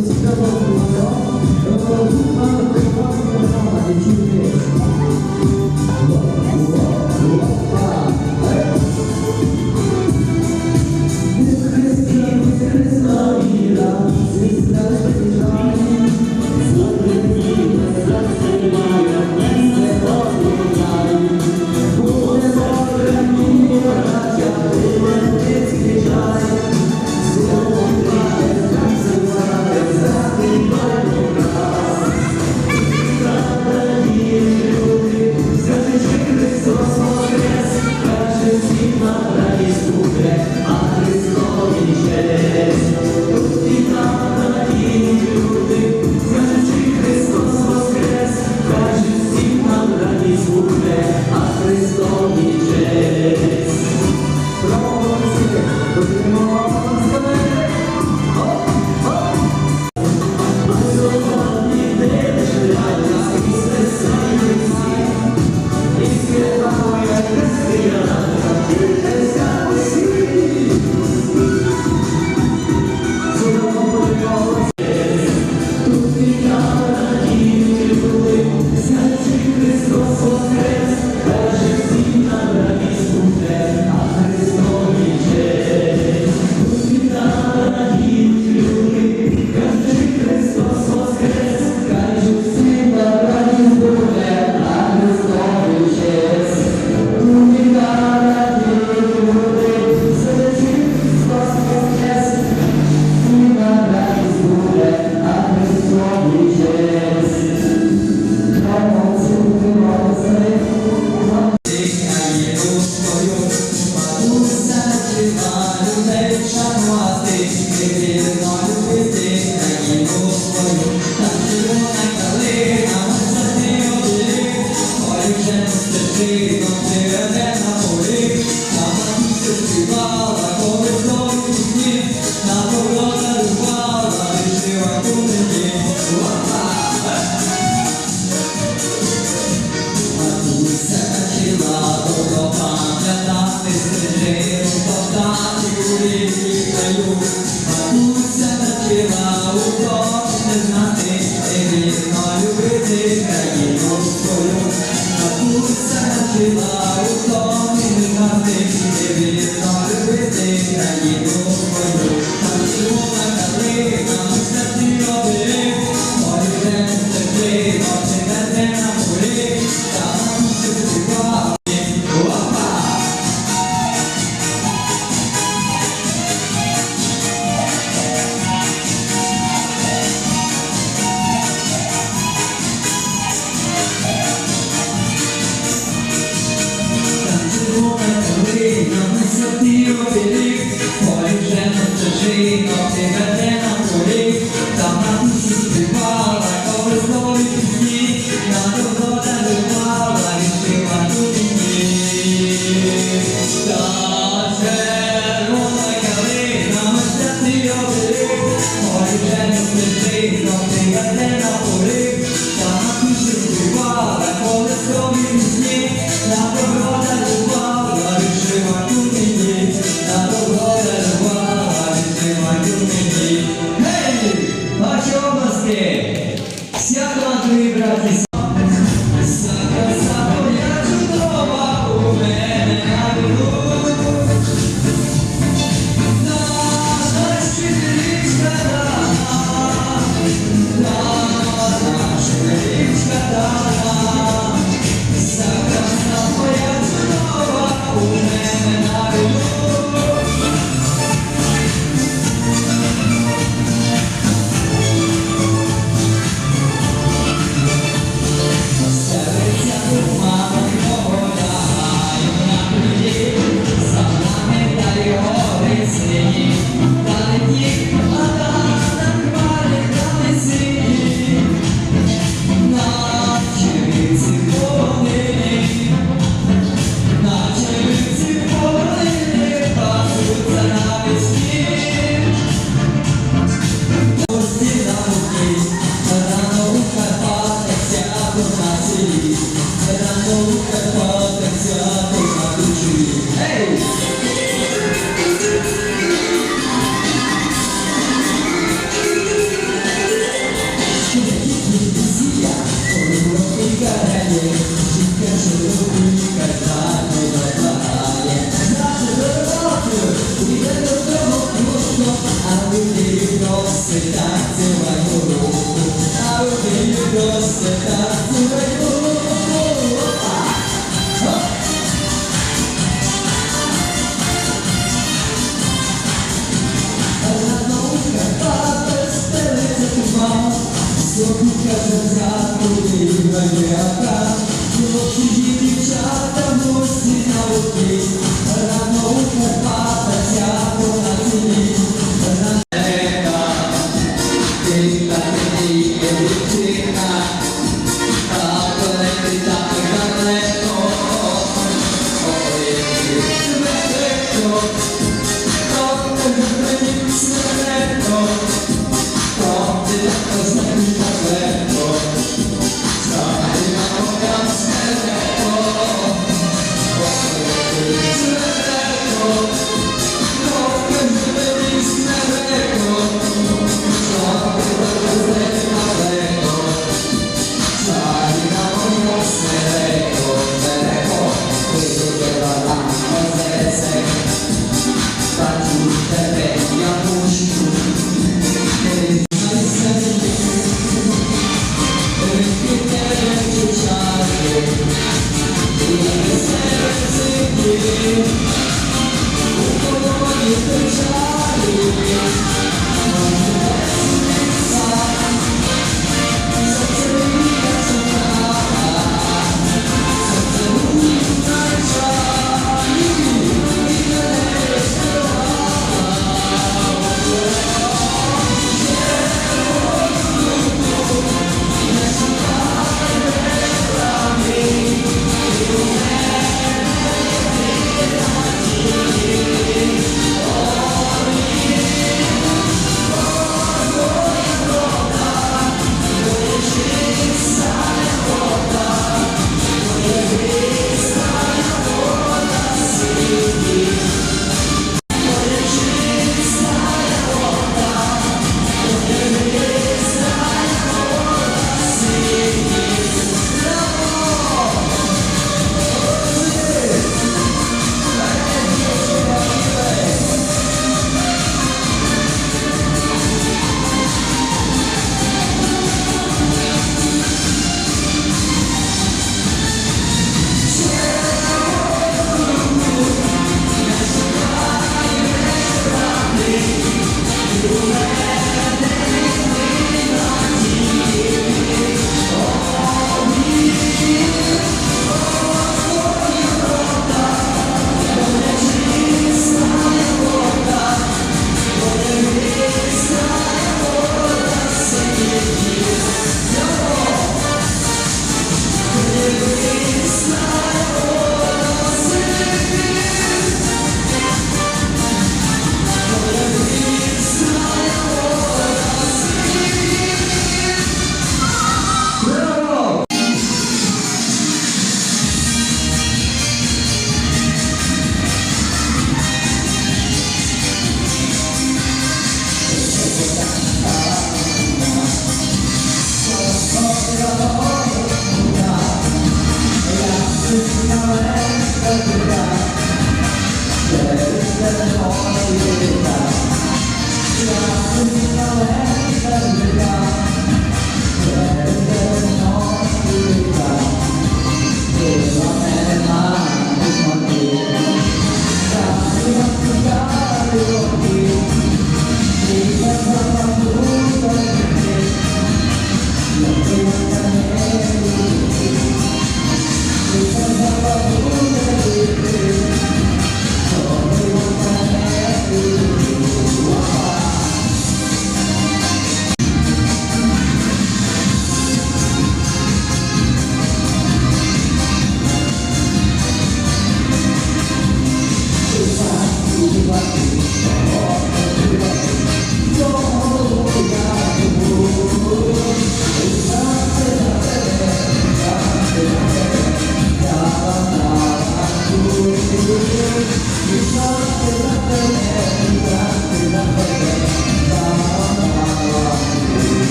Francisco Thank Sotto casa giato di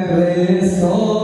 воскресе, Христос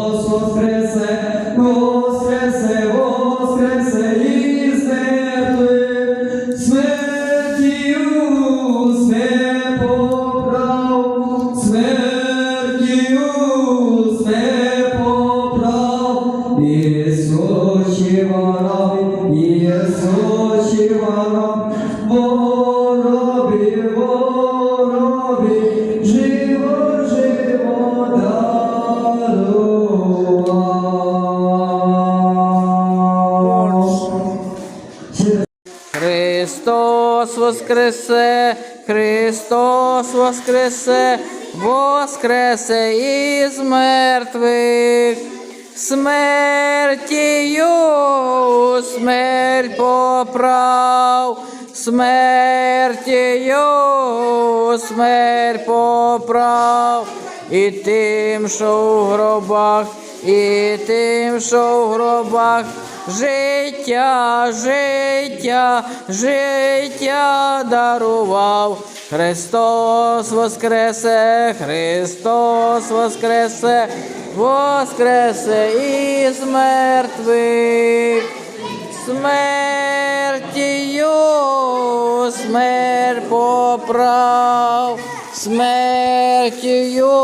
воскресе, Христос воскресе, воскресе із мертвих, смертію смерть поправ, смертію смерть поправ, і тим, що в гробах, і тим, що в гробах, життя, життя, життя дарував. Христос воскресе, Христос воскресе, воскресе із мертвих. Смертію смерть поправ, смертію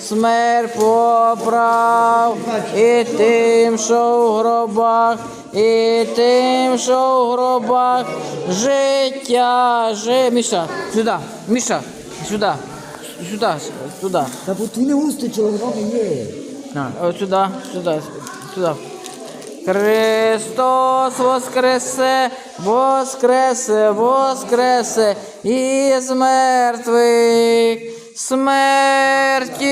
смерть поправ, і тим, що в гробах, і тим, що в гробах, життя, жи... Міша, сюди, Міша, сюди, сюди, сюди. Та бо ти не чоловіком є. Сюди, сюди, сюди. Христос воскресе, воскресе, воскресе із мертвих смертію.